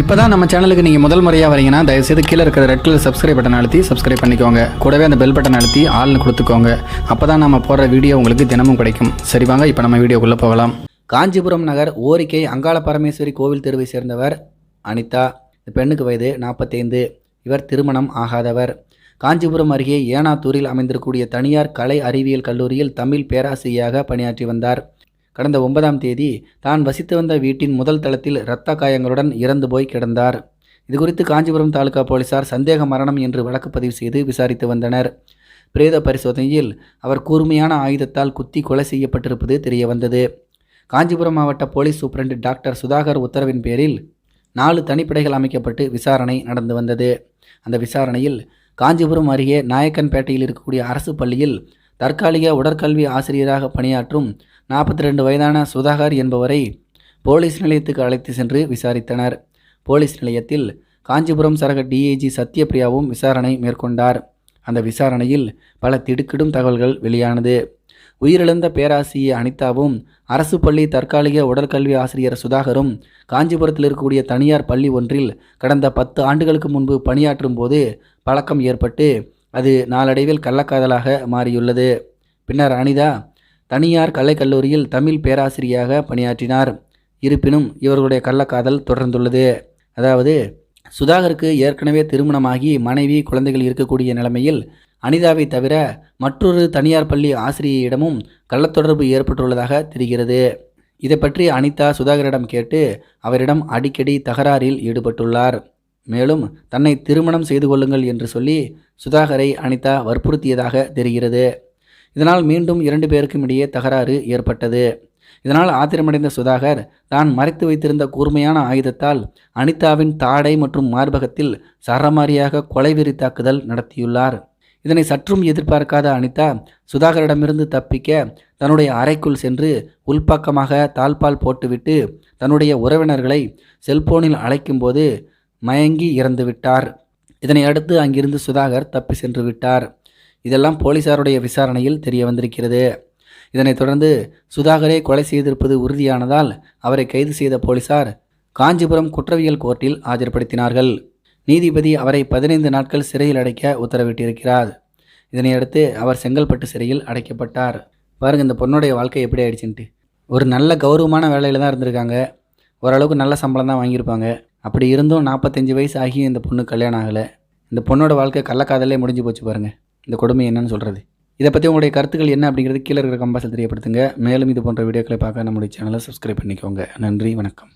இப்போ தான் நம்ம சேனலுக்கு நீங்கள் முதல் முறையாக வரீங்கன்னா தயவுசெய்து கீழே இருக்கிற ரெட் கலர் சப்ஸ்கிரைப் பட்டன் அழுத்தி சப்ஸ்கிரைப் பண்ணிக்கோங்க. கூடவே அந்த பெல் பட்டன் அழுத்தி ஆள்னு கொடுத்துக்கோங்க. அப்போ தான் நம்ம போடுற வீடியோ உங்களுக்கு தினமும் கிடைக்கும். சரி வாங்க இப்போ நம்ம வீடியோக்குள்ளே போகலாம். காஞ்சிபுரம் நகர் ஓரிக்கை அங்காள பரமேஸ்வரி கோவில் தெருவை சேர்ந்தவர் அனிதா. இந்த பெண்ணுக்கு வயது நாற்பத்தைந்து இவர் திருமணம் ஆகாதவர். காஞ்சிபுரம் அருகே ஏனாத்தூரில் அமைந்திருக்கக்கூடிய தனியார் கலை அறிவியல் கல்லூரியில் தமிழ் பேராசிரியராக பணியாற்றி வந்தார். கடந்த ஒன்பதாம் தேதி தான் வசித்து வந்த வீட்டின் முதல் தளத்தில் இரத்த காயங்களுடன் இறந்து போய் கிடந்தார். இதுகுறித்து காஞ்சிபுரம் தாலுகா போலீசார் சந்தேக மரணம் என்று வழக்கு பதிவு செய்து விசாரித்து வந்தனர். பிரேத பரிசோதனையில் அவர் கூர்மையான ஆயுதத்தால் குத்தி கொலை செய்யப்பட்டிருப்பது தெரியவந்தது. காஞ்சிபுரம் மாவட்ட போலீஸ் சூப்பரண்ட் டாக்டர் சுதாகர் உத்தரவின் பேரில் நாலு தனிப்படைகள் அமைக்கப்பட்டு விசாரணை நடந்து வந்தது. அந்த விசாரணையில் காஞ்சிபுரம் அருகே நாயக்கன்பேட்டையில் இருக்கக்கூடிய அரசு பள்ளியில் தற்காலிக உடற்கல்வி ஆசிரியராக பணியாற்றும் நாற்பத்தி ரெண்டு வயதான சுதாகர் என்பவரை போலீஸ் நிலையத்துக்கு அழைத்து சென்று விசாரித்தனர். போலீஸ் நிலையத்தில் காஞ்சிபுரம் சரக டிஐஜி சத்யபிரியாவும் விசாரணை மேற்கொண்டார். அந்த விசாரணையில் பல திடுக்கிடும் தகவல்கள் வெளியானது. உயிரிழந்த பேராசிரியை அனிதாவும் அரசு பள்ளி தற்காலிக உடற்கல்வி ஆசிரியர் சுதாகரும் காஞ்சிபுரத்தில் இருக்கக்கூடிய தனியார் பள்ளி ஒன்றில் கடந்த பத்து ஆண்டுகளுக்கு முன்பு பணியாற்றும் போது பழக்கம் ஏற்பட்டு அது நாளடைவில் கள்ளக்காதலாக மாறியுள்ளது. பின்னர் அனிதா தனியார் கலைக்கல்லூரியில் தமிழ் பேராசிரியாக பணியாற்றினார். இருப்பினும் இவர்களுடைய கள்ளக்காதல் தொடர்ந்துள்ளது. அதாவது சுதாகருக்கு ஏற்கனவே திருமணமாகி மனைவி குழந்தைகள் இருக்கக்கூடிய நிலைமையில் அனிதாவை தவிர மற்றொரு தனியார் பள்ளி ஆசிரியரிடமும் கள்ளத்தொடர்பு ஏற்பட்டுள்ளதாக தெரிகிறது. இதை பற்றி அனிதா சுதாகரிடம் கேட்டு அவரிடம் அடிக்கடி தகராறில் ஈடுபட்டுள்ளார். மேலும் தன்னை திருமணம் செய்து கொள்ளுங்கள் என்று சொல்லி சுதாகரை அனிதா வற்புறுத்தியதாக தெரிகிறது. இதனால் மீண்டும் இரண்டு பேருக்கும் இடையே தகராறு ஏற்பட்டது. இதனால் ஆத்திரமடைந்த சுதாகர் தான் மறைத்து வைத்திருந்த கூர்மையான ஆயுதத்தால் அனிதாவின் தாடை மற்றும் மார்பகத்தில் சரமாரியாக கொலைவெறி தாக்குதல் நடத்தியுள்ளார். இதனை சற்றும் எதிர்பார்க்காத அனிதா சுதாகரிடமிருந்து தப்பிக்க தன்னுடைய அறைக்குள் சென்று உள்பக்கமாக தாழ்பால் போட்டுவிட்டு தன்னுடைய உறவினர்களை செல்போனில் அழைக்கும்போது மயங்கி இறந்து விட்டார் இதனை அடுத்து அங்கிருந்து சுதாகர் தப்பி சென்று விட்டார். இதெல்லாம் போலீசாருடைய விசாரணையில் தெரிய வந்திருக்கிறது. இதனைத் தொடர்ந்து சுதாகரே கொலை செய்திருப்பது உறுதியானதால் அவரை கைது செய்த போலீசார் காஞ்சிபுரம் குற்றவியல் கோர்ட்டில் ஆஜர்படுத்தினார்கள். நீதிபதி அவரை பதினைந்து நாட்கள் சிறையில் அடைக்க உத்தரவிட்டிருக்கிறார். இதனையடுத்து அவர் செங்கல்பட்டு சிறையில் அடைக்கப்பட்டார். பாருங்கள் இந்த பொண்ணுடைய வாழ்க்கை எப்படி ஆயிடுச்சுன்ட்டு. ஒரு நல்ல கௌரவமான வேலையில் தான் இருந்திருக்காங்க. ஓரளவுக்கு நல்ல சம்பளம் தான் வாங்கியிருப்பாங்க. அப்படி இருந்தும் நாற்பத்தஞ்சு வயசு ஆகியும் இந்த பொண்ணு கல்யாணம் ஆகலை. இந்த பொண்ணோட வாழ்க்கை கள்ளக்காதலே முடிஞ்சு போச்சு பாருங்கள் இந்த கொடுமை என்னன்னு சொல்கிறது இதை பற்றி உங்களுடைய கருத்துக்கள் என்ன அப்படிங்கிறது கீழே இருக்கிற கம்பாசில் தெரியப்படுத்துங்க. மேலும் இது போன்ற வீடியோக்களை பார்க்க நம்முடைய சேனலை சப்ஸ்கிரைப் பண்ணிக்கோங்க. நன்றி வணக்கம்.